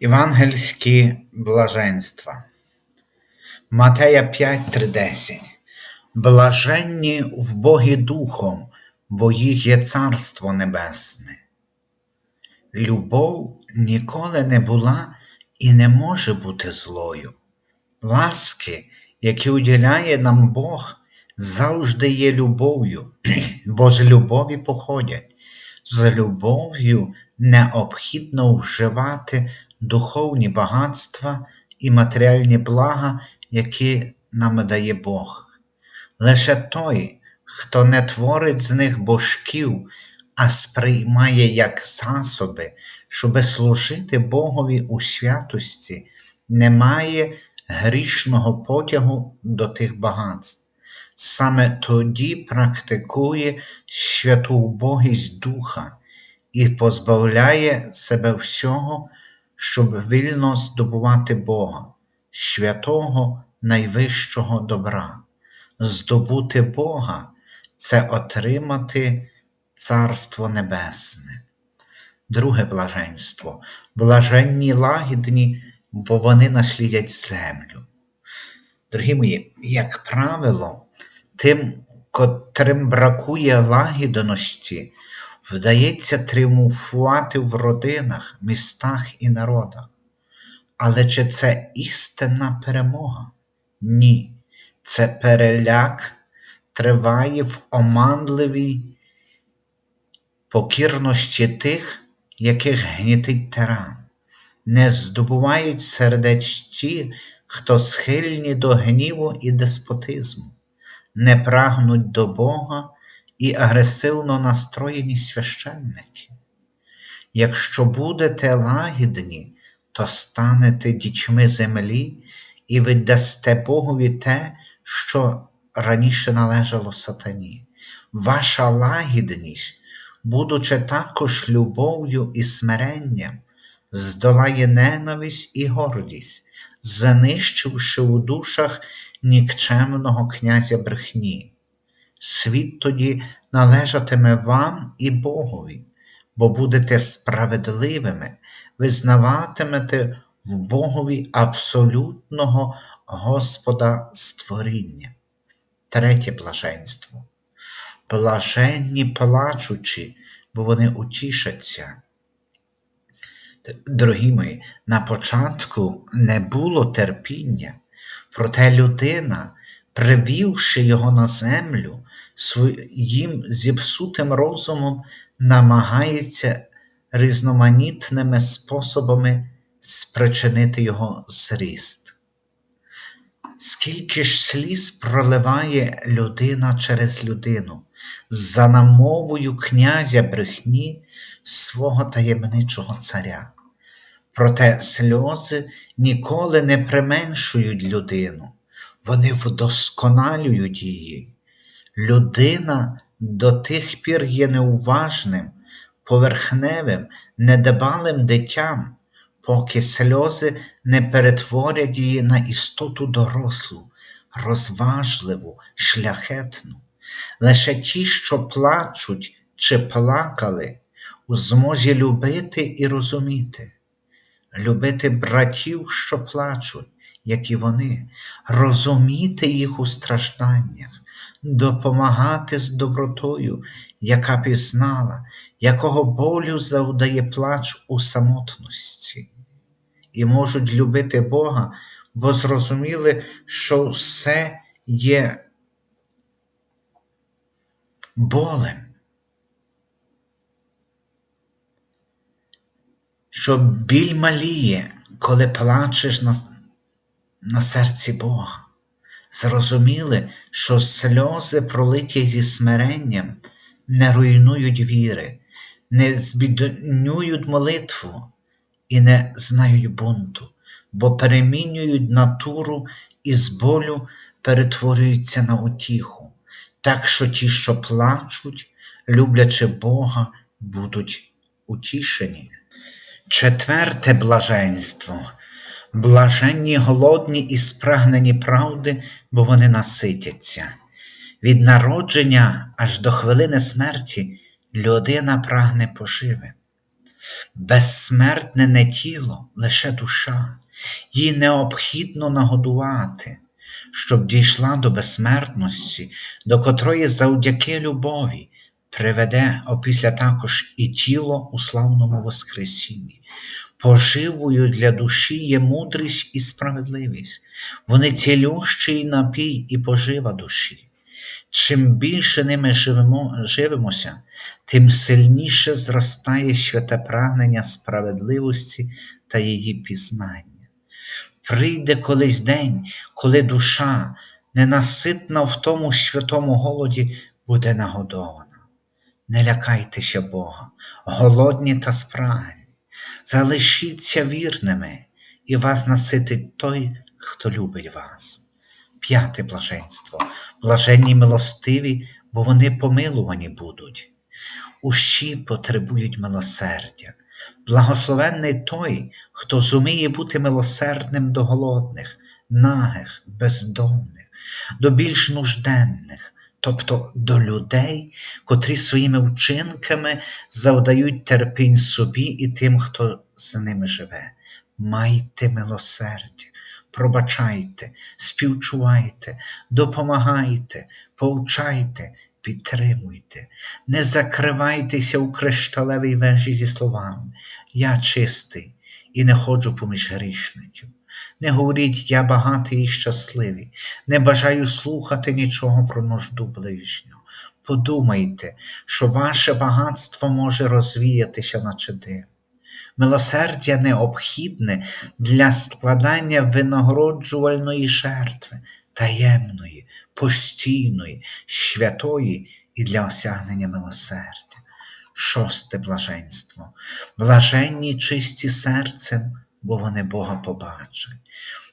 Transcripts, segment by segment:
Євангельські блаженства. Матея 5:3-10 Блаженні в Богі Духом, бо їх є Царство Небесне. Любов ніколи не була і не може бути злою. Ласки, які уділяє нам Бог, завжди є любов'ю, бо з любові походять. З любов'ю необхідно вживати духовні багатства і матеріальні блага, які нам дає Бог. Лише той, хто не творить з них божків, а сприймає як засоби, щоби служити Богові у святості, не має грішного потягу до тих багатств. Саме тоді практикує святу убогість духа і позбавляє себе всього, щоб вільно здобувати Бога, святого найвищого добра. Здобути Бога це отримати Царство Небесне. Друге блаженство блаженні лагідні, бо вони наслідять землю. Дорогі мої, як правило, тим, котрим бракує лагідності, вдається тріумфувати в родинах, містах і народах. Але чи це істинна перемога? Ні. Це переляк триває в оманливій покірності тих, яких гнітить тиран. Не здобувають сердеч ті, хто схильні до гніву і деспотизму, не прагнуть до Бога і агресивно настроєні священники. Якщо будете лагідні, то станете дітьми землі і віддасте Богові те, що раніше належало сатані. Ваша лагідність, будучи також любов'ю і смиренням, здолає ненависть і гордість, занищивши у душах нікчемного князя брехні. Світ тоді належатиме вам і Богові, бо будете справедливими, визнаватимете в Богові абсолютного Господа створіння. Третє блаженство. Блаженні плачучі, бо вони утішаться. Дорогі мої, на початку не було терпіння, проте людина, привівши його на землю, своїм зіпсутим розумом намагається різноманітними способами спричинити його зріст. Скільки ж сліз проливає людина через людину за намовою князя брехні свого таємничого царя. Проте сльози ніколи не применшують людину, вони вдосконалюють її. Людина до тих пір є неуважним, поверхневим, недбалим дитям, поки сльози не перетворять її на істоту дорослу, розважливу, шляхетну. Лише ті, що плачуть чи плакали, у змозі любити і розуміти, любити братів, що плачуть, як і вони, розуміти їх у стражданнях, допомагати з добротою, яка пізнала, якого болю завдає плач у самотності, і можуть любити Бога, бо зрозуміли, що все є болем. Що біль маліє, коли плачеш на серці Бога. Зрозуміли, що сльози, пролиті зі смиренням, не руйнують віри, не збіднюють молитву і не знають бунту, бо перемінюють натуру і з болю перетворюються на утіху, так що ті, що плачуть, люблячи Бога, будуть утішені. Четверте блаженство. Блаженні голодні і спрагнені правди, бо вони наситяться. Від народження аж до хвилини смерті людина прагне поживи. Безсмертне не тіло, лише душа, її необхідно нагодувати, щоб дійшла до безсмертності, до котрої завдяки любові приведе опісля також і тіло у славному Воскресінні. Поживою для душі є мудрість і справедливість, вони цілющий напій і пожива душі. Чим більше ними живемо, живемося, тим сильніше зростає святе прагнення справедливості та її пізнання. Прийде колись день, коли душа, ненаситна в тому святому голоді, буде нагодована. Не лякайтеся Бога, голодні та спраглі, залишіться вірними, і вас наситить той, хто любить вас. П'яте блаженство. Блаженні милостиві, бо вони помилувані будуть. Усі потребують милосердя. Благословенний той, хто зуміє бути милосердним до голодних, нагих, бездомних, до більш нужденних, тобто до людей, котрі своїми вчинками завдають терпінь собі і тим, хто з ними живе. Майте милосердя пробачайте, співчувайте, допомагайте, повчайте, підтримуйте, не закривайтеся у кришталевій вежі зі словами Я чистий і не ходжу поміж грішників. Не говоріть, я багатий і щасливий, не бажаю слухати нічого про нужду ближнього. Подумайте, що ваше багатство може розвіятися, наче дим. Милосердя необхідне для складання винагороджувальної жертви, таємної, постійної, святої і для осягнення милосердя. Шосте блаженство. Блаженні чисті серцем, бо вони Бога побачать.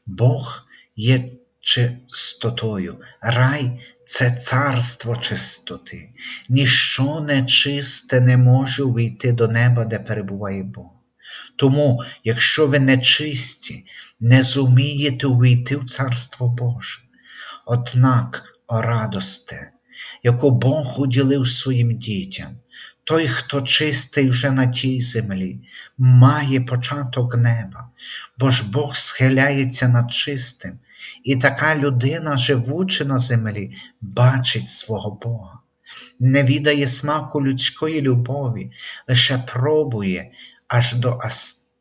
Бог є чистотою, рай це царство чистоти. Ніщо нечисте не може увійти до неба, де перебуває Бог. Тому, якщо ви нечисті, не зумієте увійти в Царство Боже. Однак, о радосте, яку Бог уділив своїм дітям, той, хто чистий вже на тій землі, має початок неба, бо ж Бог схиляється над чистим, і така людина, живучи на землі, бачить свого Бога. Не відає смаку людської любові, лише пробує аж до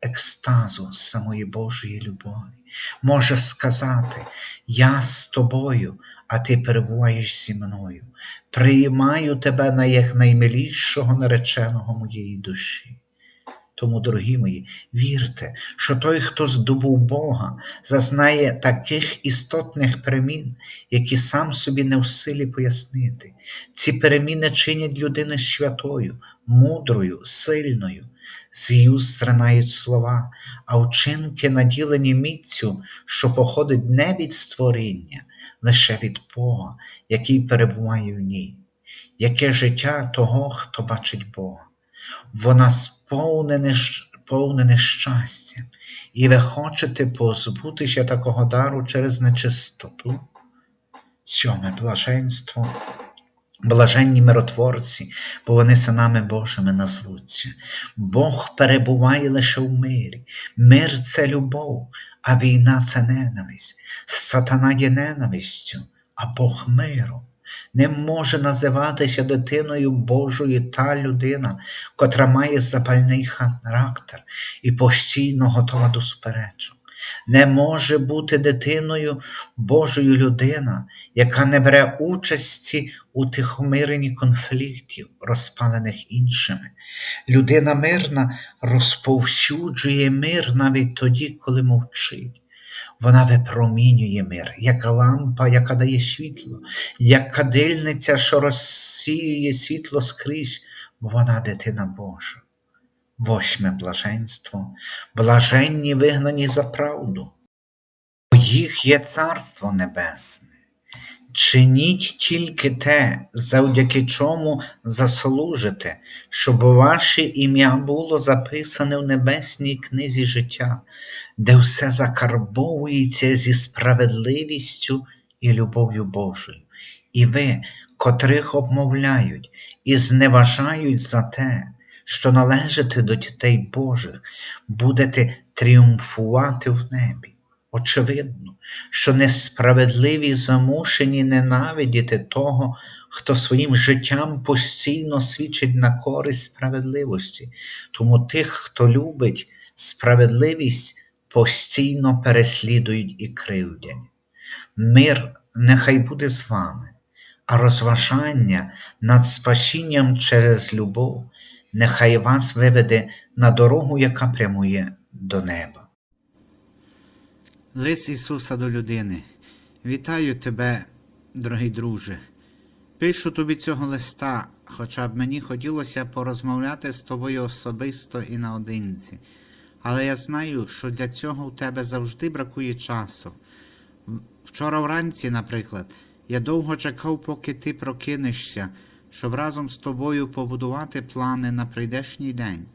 екстазу самої Божої любові. Може сказати, я з тобою, а ти перебуваєш зі мною, приймаю тебе на як наймилішого нареченого моєї душі. Тому, дорогі мої, вірте, що той, хто здобув Бога, зазнає таких істотних перемін, які сам собі не в силі пояснити. Ці переміни чинять людину святою, мудрою, сильною, з її уст слова, а вчинки наділені міцю, що походить не від створіння, лише від Бога, який перебуває в ній. Яке життя того, хто бачить Бога, вона сповнене повнене щастя, і ви хочете позбутися такого дару через нечистоту. Сьоме блаженство Блаженні миротворці, бо вони синами Божими назвуться. Бог перебуває лише в мирі. Мир це любов, а війна це ненависть. Сатана є ненавистю, а Бог миру. Не може називатися дитиною Божою та людина, котра має запальний характер і постійно готова до суперечок. Не може бути дитиною Божою людина, яка не бере участі у тихомиренні конфліктів, розпалених іншими. Людина мирна розповсюджує мир навіть тоді, коли мовчить. Вона випромінює мир, як лампа, яка дає світло, як кадильниця, що розсіює світло скрізь, бо вона дитина Божа. Восьме блаженство, блаженні вигнані за правду. У їх є Царство Небесне. Чиніть тільки те, завдяки чому заслужите, щоб ваше ім'я було записане в небесній книзі життя, де все закарбовується зі справедливістю і любов'ю Божою. І ви, котрих обмовляють і зневажають за те, що належите до дітей Божих, будете тріумфувати в небі. Очевидно, що несправедливі замушені ненавидіти того, хто своїм життям постійно свідчить на користь справедливості, тому тих, хто любить справедливість, постійно переслідують і кривдять. Мир нехай буде з вами, а розважання над спасінням через любов нехай вас виведе на дорогу, яка прямує до неба. Лис Ісуса до людини. Вітаю тебе, дорогий друже. Пишу тобі цього листа, хоча б мені хотілося порозмовляти з тобою особисто і наодинці. Але я знаю, що для цього у тебе завжди бракує часу. Вчора вранці, наприклад, я довго чекав, поки ти прокинешся, щоб разом з тобою побудувати плани на прийдешній день,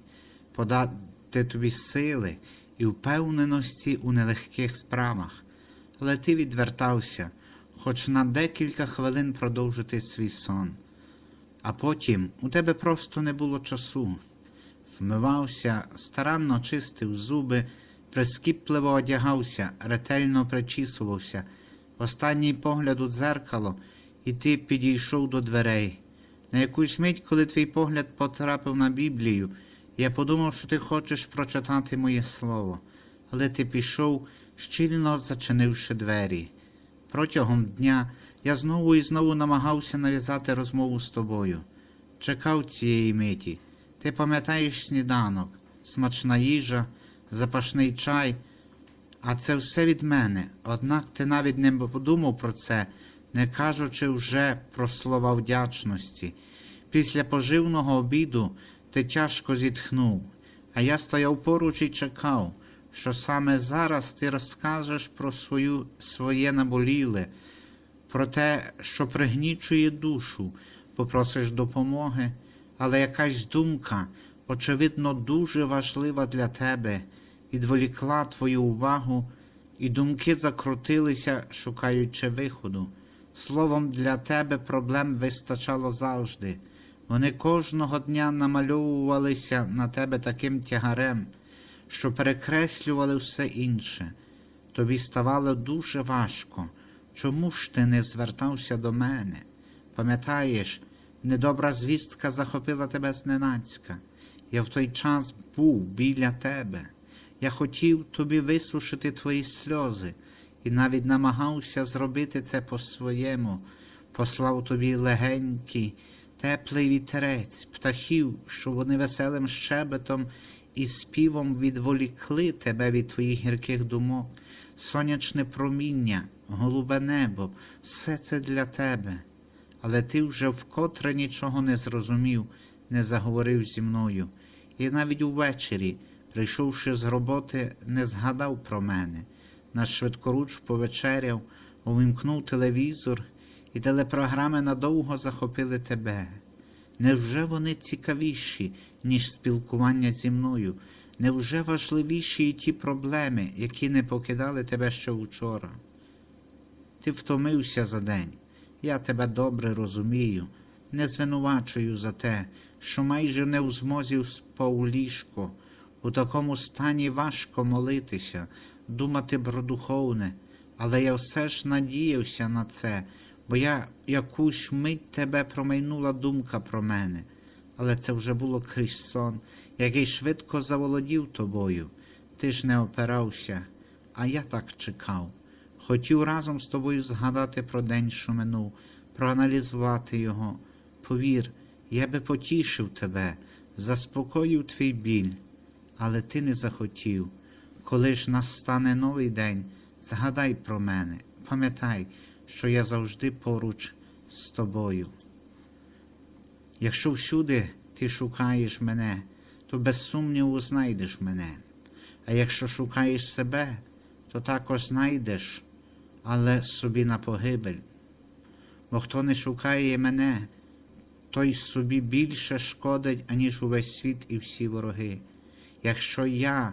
подати тобі сили і впевненості у нелегких справах. Але ти відвертався, хоч на декілька хвилин продовжити свій сон. А потім у тебе просто не було часу. Вмивався, старанно чистив зуби, прискіпливо одягався, ретельно причісувався, останній погляд у дзеркало, і ти підійшов до дверей. На якусь мить, коли твій погляд потрапив на Біблію, я подумав, що ти хочеш прочитати моє слово, але ти пішов, щільно зачинивши двері. Протягом дня я знову і знову намагався нав'язати розмову з тобою. Чекав цієї миті. Ти пам'ятаєш сніданок, смачна їжа, запашний чай, а це все від мене. Однак ти навіть не подумав про це, не кажучи вже про слова вдячності. Після поживного обіду ти тяжко зітхнув, а я стояв поруч і чекав, що саме зараз ти розкажеш про свою, своє наболіле, про те, що пригнічує душу, попросиш допомоги, але якась думка, очевидно, дуже важлива для тебе, відволікла твою увагу, і думки закрутилися, шукаючи виходу. Словом, для тебе проблем вистачало завжди. Вони кожного дня намальовувалися на тебе таким тягарем, що перекреслювали все інше. Тобі ставало дуже важко. Чому ж ти не звертався до мене? Пам'ятаєш, недобра звістка захопила тебе зненацька. Я в той час був біля тебе. Я хотів тобі висушити твої сльози і навіть намагався зробити це по-своєму. Послав тобі легенький, теплий вітерець, птахів, що вони веселим щебетом і співом відволікли тебе від твоїх гірких думок, сонячне проміння, голубе небо, все це для тебе. Але ти вже вкотре нічого не зрозумів, не заговорив зі мною, і навіть увечері, прийшовши з роботи, не згадав про мене. Наш швидкоруч повечеряв, увімкнув телевізор, і телепрограми надовго захопили тебе. Невже вони цікавіші, ніж спілкування зі мною? Невже важливіші і ті проблеми, які не покидали тебе ще вчора? Ти втомився за день. Я тебе добре розумію, не звинувачую за те, що майже не в змозі вспав у ліжко. У такому стані важко молитися, думати про духовне, але я все ж надіявся на це, бо я якусь мить тебе промайнула думка про мене, але це вже було крізь сон, який швидко заволодів тобою. Ти ж не опирався, а я так чекав. Хотів разом з тобою згадати про день, що минув, проаналізувати його. Повір, я би потішив тебе, заспокоїв твій біль, але ти не захотів. Коли ж настане новий день, згадай про мене, пам'ятай, що я завжди поруч з тобою. Якщо всюди ти шукаєш мене, то без сумніву знайдеш мене. А якщо шукаєш себе, то також знайдеш, але собі на погибель. Бо хто не шукає мене, той собі більше шкодить, аніж увесь світ і всі вороги. Якщо я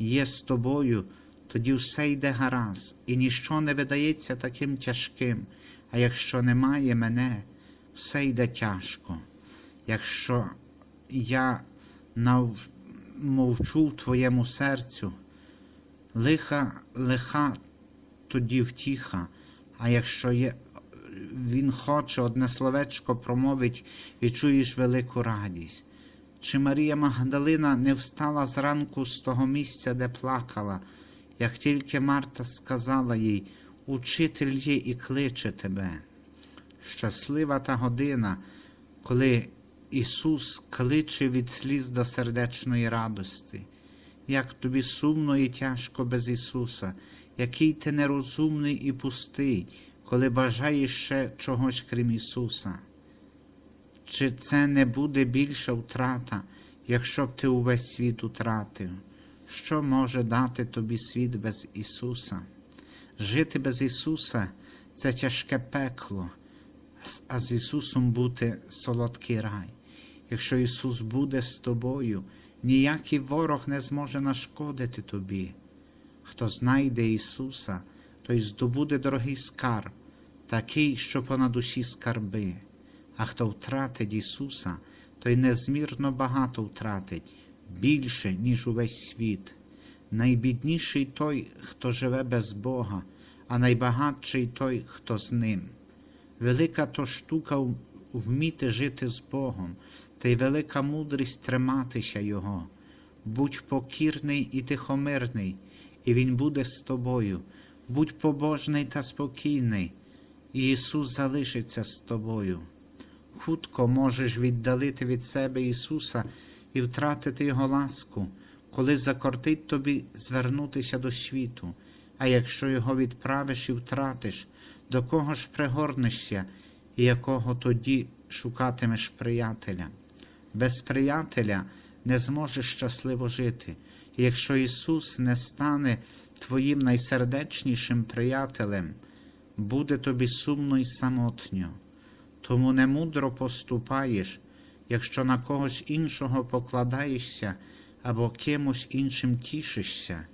є з тобою, тоді все йде гаразд, і ніщо не видається таким тяжким, а якщо немає мене, все йде тяжко. Якщо я мовчу в твоєму серцю. Лиха, лиха тоді втіха, а якщо є, він хоче одне словечко промовить і чуєш велику радість. Чи Марія Магдалина не встала зранку з того місця, де плакала, як тільки Марта сказала їй, Учитель є і кличе тебе. Щаслива та година, коли Ісус кличе від сліз до сердечної радості. Як тобі сумно і тяжко без Ісуса, який ти нерозумний і пустий, коли бажаєш ще чогось крім Ісуса. Чи це не буде більша втрата, якщо б ти увесь світ утратив? Що може дати тобі світ без Ісуса? Жити без Ісуса це тяжке пекло, а з Ісусом бути солодкий рай. Якщо Ісус буде з тобою, ніякий ворог не зможе нашкодити тобі. Хто знайде Ісуса, той здобуде дорогий скарб, такий, що понад усі скарби. А хто втратить Ісуса, той незмірно багато втратить, більше, ніж увесь світ. Найбідніший той, хто живе без Бога, а найбагатший той, хто з ним. Велика то штука вміти жити з Богом, та й велика мудрість триматися Його. Будь покірний і тихомирний, і Він буде з тобою. Будь побожний та спокійний, і Ісус залишиться з тобою. Хутко можеш віддалити від себе Ісуса і втратити Його ласку, коли закортить тобі звернутися до світу. А якщо його відправиш і втратиш, до кого ж пригорнешся, і якого тоді шукатимеш приятеля? Без приятеля не зможеш щасливо жити. Якщо Ісус не стане твоїм найсердечнішим приятелем, буде тобі сумно і самотньо. Тому немудро поступаєш, якщо на когось іншого покладаєшся або кимось іншим тішишся.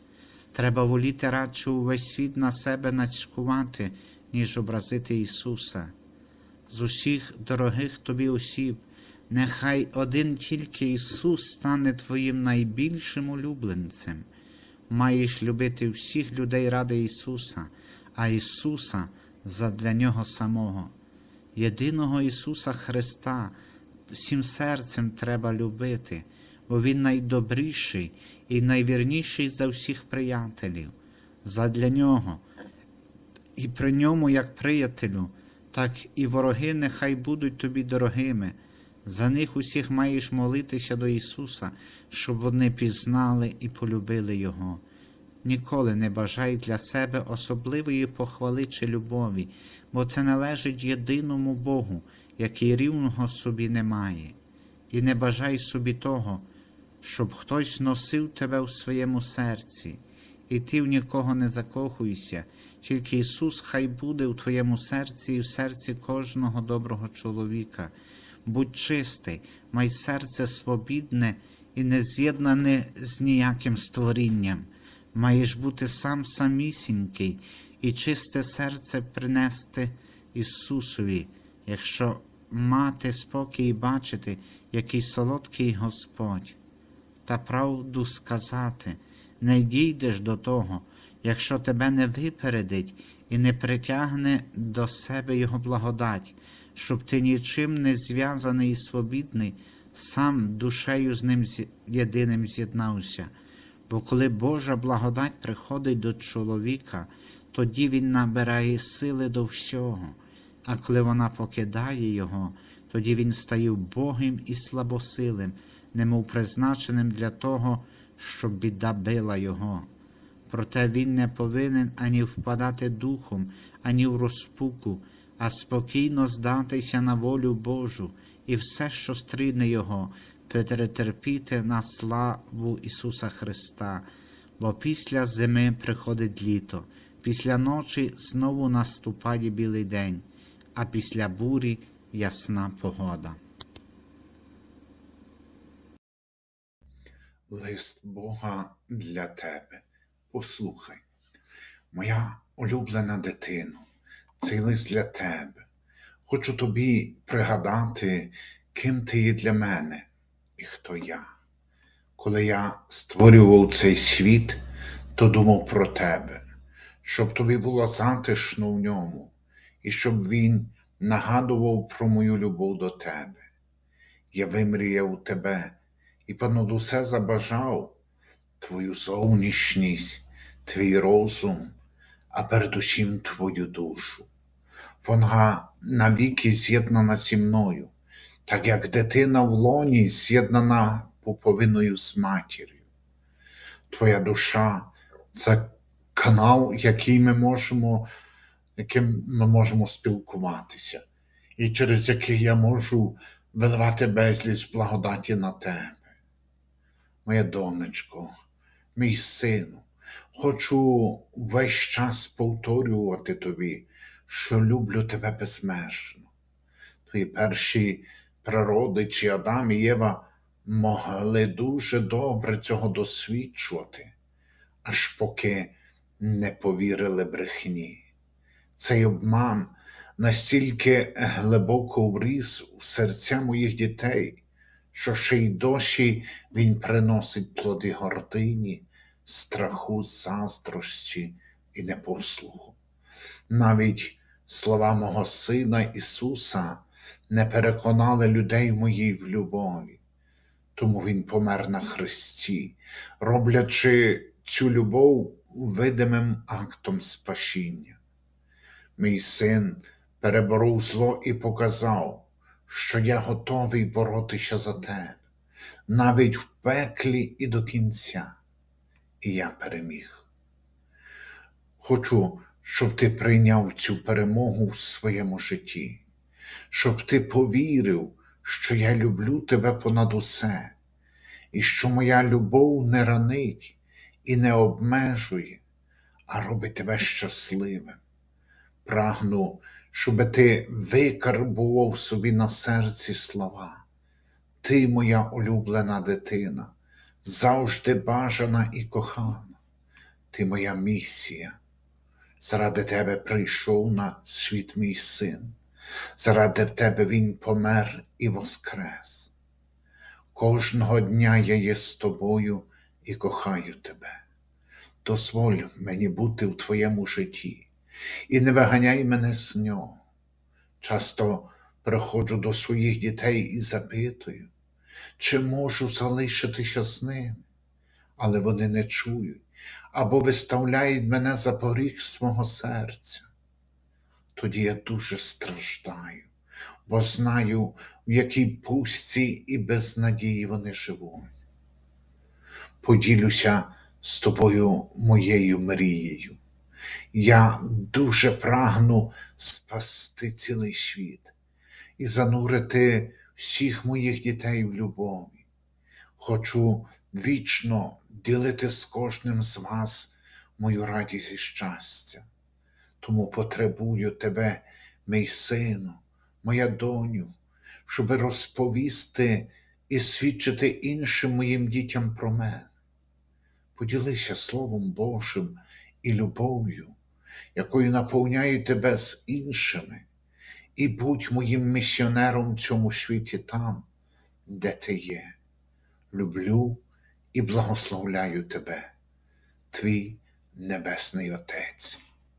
Треба воліти радше увесь світ на себе нацькувати, ніж образити Ісуса. З усіх дорогих тобі осіб, нехай один тільки Ісус стане твоїм найбільшим улюбленцем. Маєш любити всіх людей ради Ісуса, а Ісуса задля Нього самого. Єдиного Ісуса Христа всім серцем треба любити, бо Він найдобріший і найвірніший за всіх приятелів. Задля Нього і при ньому, як приятелю, так і вороги нехай будуть тобі дорогими. За них усіх маєш молитися до Ісуса, щоб вони пізнали і полюбили Його. Ніколи не бажай для себе особливої похвали чи любові, бо це належить єдиному Богу, який рівного собі не має. І не бажай собі того, щоб хтось носив тебе в своєму серці, і ти в нікого не закохуйся, тільки Ісус хай буде у твоєму серці і в серці кожного доброго чоловіка. Будь чистий, май серце свобідне і не з'єднане з ніяким створінням. Маєш бути сам самісінький і чисте серце принести Ісусові, якщо мати спокій бачити, який солодкий Господь. Та правду сказати, не дійдеш до того, якщо тебе не випередить і не притягне до себе Його благодать, щоб ти нічим не зв'язаний і свобідний, сам душею з ним єдиним з'єднався. Бо коли Божа благодать приходить до чоловіка, тоді він набирає сили до всього, а коли вона покидає його, тоді він стає убогим і слабосилим, немов призначеним для того, щоб біда била його. Проте він не повинен ані впадати духом, ані в розпуку, а спокійно здатися на волю Божу і все, що стріне його, перетерпіти на славу Ісуса Христа, бо після зими приходить літо, після ночі знову наступає білий день, а після бурі ясна погода. Лист Бога для тебе. Послухай, моя улюблена дитино, цей лист для тебе. Хочу тобі пригадати, ким ти є для мене і хто я. Коли я створював цей світ, то думав про тебе, щоб тобі було затишно в ньому, і щоб він нагадував про мою любов до тебе. Я вимріяв тебе і понад усе забажав твою зовнішність, твій розум, а передусім твою душу. Вона навіки з'єднана зі мною, так як дитина в лоні з'єднана пуповиною з матір'ю. Твоя душа це канал, який ми можемо, яким ми можемо спілкуватися, і через який я можу виливати безліч благодаті на тебе. Моя донечко, мій сину, хочу весь час повторювати тобі, що люблю тебе безмежно. Твої перші прародичі Адам і Єва могли дуже добре цього досвідчувати, аж поки не повірили брехні. Цей обман настільки глибоко вріс у серця моїх дітей, що ще й досі він приносить плоди гордині, страху, заздрості і непослуху. Навіть слова мого Сина Ісуса не переконали людей моїй в любові. Тому Він помер на Христі, роблячи цю любов видимим актом спасіння. Мій син переборов зло і показав, що я готовий боротися за тебе, навіть в пеклі і до кінця. І я переміг. Хочу, щоб ти прийняв цю перемогу в своєму житті, щоб ти повірив, що я люблю тебе понад усе, і що моя любов не ранить і не обмежує, а робить тебе щасливим. Прагну, щоб ти викарбував собі на серці слова. Ти, моя улюблена дитина, завжди бажана і кохана. Ти моя місія. Заради тебе прийшов на світ мій син, заради тебе він помер і воскрес. Кожного дня я є з тобою і кохаю тебе. Дозволь мені бути в твоєму житті і не виганяй мене з нього. Часто приходжу до своїх дітей і запитую, чи можу залишитися з ними, але вони не чують або виставляють мене за поріг свого серця. Тоді я дуже страждаю, бо знаю, в якій пустці і безнадії вони живуть. Поділюся з тобою моєю мрією. Я дуже прагну спасти цілий світ і занурити всіх моїх дітей в любові. Хочу вічно ділити з кожним з вас мою радість і щастя. Тому потребую тебе, мій сину, моя доню, щоб розповісти і свідчити іншим моїм дітям про мене. Поділися Словом Божим і любов'ю, якою наповняю тебе з іншими, і будь моїм місіонером в цьому світі там, де ти є. Люблю і благословляю тебе, твій Небесний Отець.